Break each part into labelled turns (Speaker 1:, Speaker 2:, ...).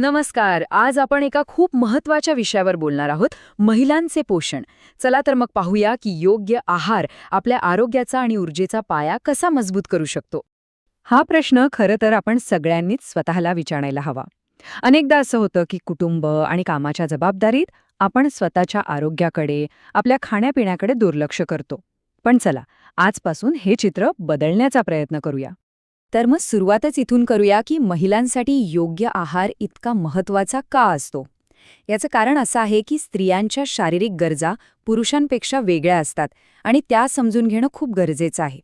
Speaker 1: नमस्कार आज आपण एका खूप महत्त्वाच्या विषयावर बोलणार आहोत महिलांचे पोषण. चला तर मग पाहूया की योग्य आहार आपल्या आरोग्याचा आणि ऊर्जेचा पाया कसा मजबूत करू शकतो. हा प्रश्न खरं तर आपण सगळ्यांनीच स्वतःला विचारायला हवा. अनेकदा असं होतं की कुटुंब आणि कामाच्या जबाबदारीत आपण स्वतःच्या आरोग्याकडे आपल्या खाण्यापिण्याकडे दुर्लक्ष करतो. पण चला आजपासून हे चित्र बदलण्याचा प्रयत्न करूया. तर मग सुरुवातच इथून करूया की महिलांसाठी योग्य आहार इतका महत्त्वाचा का असतो? याचं कारण असं आहे की स्त्रियांच्या शारीरिक गरजा पुरुषांपेक्षा वेगळ्या असतात आणि त्या समजून घेणं खूप गरजेचं आहे.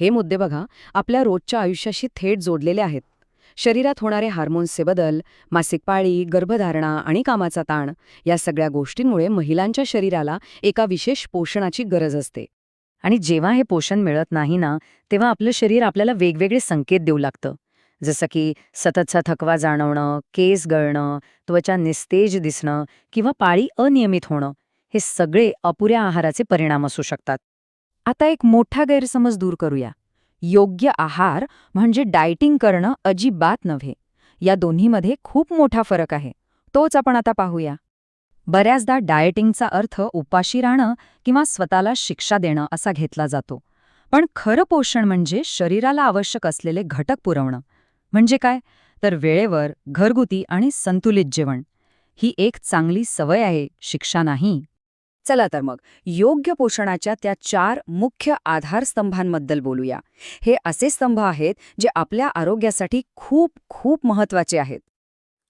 Speaker 1: हे मुद्दे बघा आपल्या रोजच्या आयुष्याशी थेट जोडलेले आहेत. शरीरात होणारे हार्मोन्सचे बदल मासिक पाळी गर्भधारणा आणि कामाचा ताण या सगळ्या गोष्टींमुळे महिलांच्या शरीराला एका विशेष पोषणाची गरज असते. आणि जेव्हा हे पोषण मिळत नाही ना तेव्हा आपलं शरीर आपल्याला वेगवेगळे संकेत देऊ लागतं. जसं की सततचा थकवा जाणवणं केस गळणं त्वचा निस्तेज दिसणं किंवा पाळी अनियमित होणं हे सगळे अपुऱ्या आहाराचे परिणाम असू शकतात. आता एक मोठा गैरसमज दूर करूया. योग्य आहार म्हणजे डायटिंग करणं अजिबात नव्हे. या दोन्हीमध्ये खूप मोठा फरक आहे. तोच आपण आता पाहूया. बऱ्याचदा डाएटिंगचा अर्थ उपाशी राहणं किंवा स्वतःला शिक्षा देणं असा घेतला जातो. पण खरं पोषण म्हणजे शरीराला आवश्यक असलेले घटक पुरवणं. म्हणजे काय? तर वेळेवर घरगुती आणि संतुलित जेवण. ही एक चांगली सवय आहे शिक्षा नाही. चला तर मग योग्य पोषणाच्या त्या चार मुख्य आधारस्तंभांबद्दल बोलूया. हे असे स्तंभ आहेत जे आपल्या आरोग्यासाठी खूप खूप महत्त्वाचे आहेत.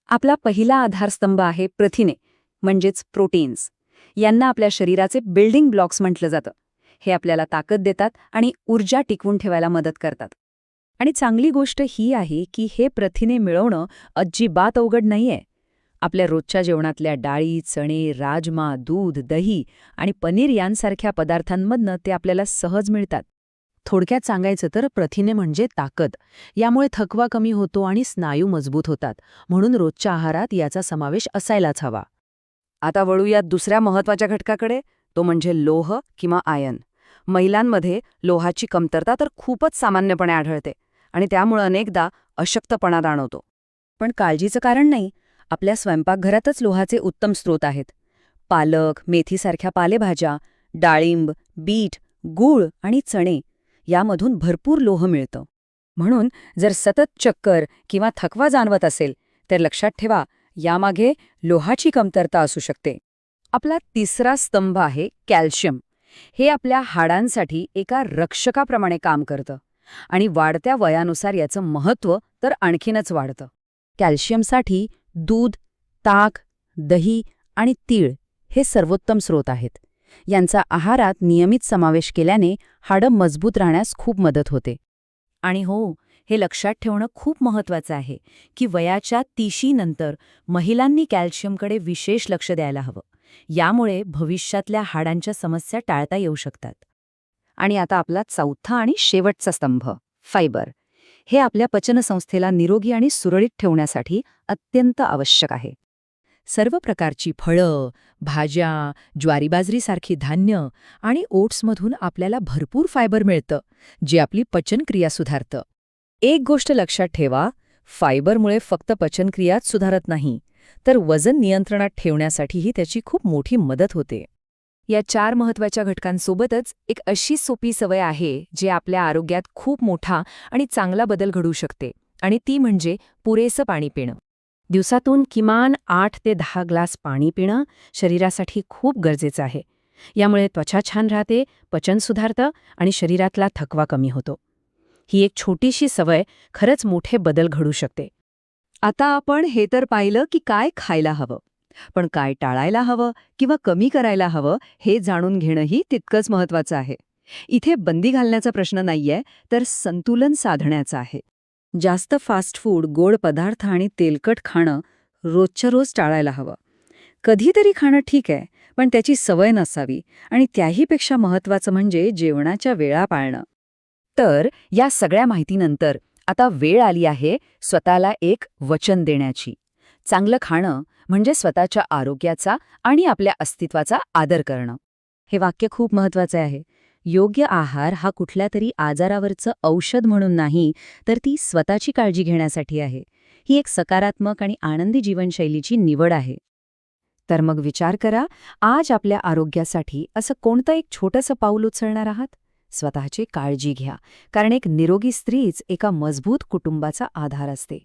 Speaker 1: आपला पहिला आधारस्तंभ आहे प्रथिने. म्हणजेच प्रोटीन्स. यांना आपल्या शरीराचे बिल्डिंग ब्लॉक्स म्हटलं जातं. हे आपल्याला ताकद देतात आणि ऊर्जा टिकवून ठेवायला मदत करतात. आणि चांगली गोष्ट ही आहे की हे प्रथिने मिळवणं अजिबात अवघड नाहीये. आपल्या रोजच्या जेवणातल्या डाळी चणे राजमा दूध दही आणि पनीर यांसारख्या पदार्थांमधनं ते आपल्याला सहज मिळतात. थोडक्यात सांगायचं तर प्रथिने म्हणजे ताकद. यामुळे थकवा कमी होतो आणि स्नायू मजबूत होतात. म्हणून रोजच्या आहारात याचा समावेश असायलाच हवा. आता वळूयात दुसऱ्या महत्त्वाच्या घटकाकडे तो म्हणजे लोह किंवा आयन. महिलांमध्ये लोहाची कमतरता तर खूपच सामान्यपणे आढळते आणि त्यामुळे अनेकदा अशक्तपणा जाणवतो. पण काळजीचं कारण नाही आपल्या स्वयंपाकघरातच लोहाचे उत्तम स्रोत आहेत. पालक मेथीसारख्या पालेभाज्या डाळिंब बीट गूळ आणि चणे यामधून भरपूर लोह मिळतं. म्हणून जर सतत चक्कर किंवा थकवा जाणवत असेल तर लक्षात ठेवा यामागे लोहाची कमतरता असू शकते. आपला तिसरा स्तंभ आहे कॅल्शियम. हे आपल्या हाडांसाठी एका रक्षकाप्रमाणे काम करतं आणि वाढत्या वयानुसार याचं महत्त्व तर आणखीनच वाढतं. कॅल्शियमसाठी दूध ताक दही आणि तीळ हे सर्वोत्तम स्रोत आहेत. यांचा आहारात नियमित समावेश केल्याने हाडं मजबूत राहण्यास खूप मदत होते. आणि हो हे लक्षात ठेवणं खूप महत्वाचं आहे की वयाच्या तिशीनंतर महिलांनी कॅल्शियमकडे विशेष लक्ष द्यायला हवं. यामुळे भविष्यातल्या हाडांच्या समस्या टाळता येऊ शकतात. आणि आता आपला चौथा आणि शेवटचा स्तंभ फायबर. हे आपल्या पचनसंस्थेला निरोगी आणि सुरळीत ठेवण्यासाठी अत्यंत आवश्यक आहे. सर्व प्रकारची फळं भाज्या ज्वारी बाजरीसारखी धान्य आणि ओट्समधून आपल्याला भरपूर फायबर मिळतं जे आपली पचनक्रिया सुधारतं. एक गोष्ट लक्षात ठेवा फायबरमुळे फक्त पचनक्रियाच सुधारत नाही तर वजन नियंत्रणात ठेवण्यासाठीही त्याची खूप मोठी मदत होते. या चार महत्त्वाच्या घटकांसोबतच एक अशी सोपी सवय आहे जे आपल्या आरोग्यात खूप मोठा आणि चांगला बदल घडू शकते आणि ती म्हणजे पुरेसं पाणी पिणं. दिवसातून किमान आठ ते दहा ग्लास पाणी पिणं शरीरासाठी खूप गरजेचं आहे. यामुळे त्वचा छान राहते पचन सुधारतं आणि शरीरातला थकवा कमी होतो. ही एक छोटीशी सवय खरंच मोठे बदल घडू शकते. आता आपण हे तर पाहिलं की काय खायला हवं. पण काय टाळायला हवं किंवा कमी करायला हवं हे जाणून घेणंही तितकंच महत्वाचं आहे. इथे बंदी घालण्याचा प्रश्न नाहीये तर संतुलन साधण्याचा आहे. जास्त फास्ट फूड गोड पदार्थ आणि तेलकट खाणं रोजच्या रोज टाळायला हवं. कधीतरी खाणं ठीक आहे पण त्याची सवय नसावी आणि त्याहीपेक्षा महत्वाचं म्हणजे जेवणाच्या वेळा पाळणं. तर या सगळ्या माहितीनंतर आता वेळ आली आहे स्वतःला एक वचन देण्याची. चांगलं खाणं म्हणजे स्वतःच्या आरोग्याचा आणि आपल्या अस्तित्वाचा आदर करणं. हे वाक्य खूप महत्वाचं आहे. योग्य आहार हा कुठल्या तरी आजारावरचं औषध म्हणून नाही तर ती स्वतःची काळजी घेण्यासाठी आहे.
Speaker 2: ही एक सकारात्मक आणि आनंदी जीवनशैलीची निवड आहे.
Speaker 1: तर मग विचार करा आज आपल्या आरोग्यासाठी असं कोणतं एक छोटंसं पाऊल उचलणार आहात? स्वतःची काळजी घ्या. कारण एक निरोगी स्त्रीच एका मजबूत कुटुंबाचा आधार असते.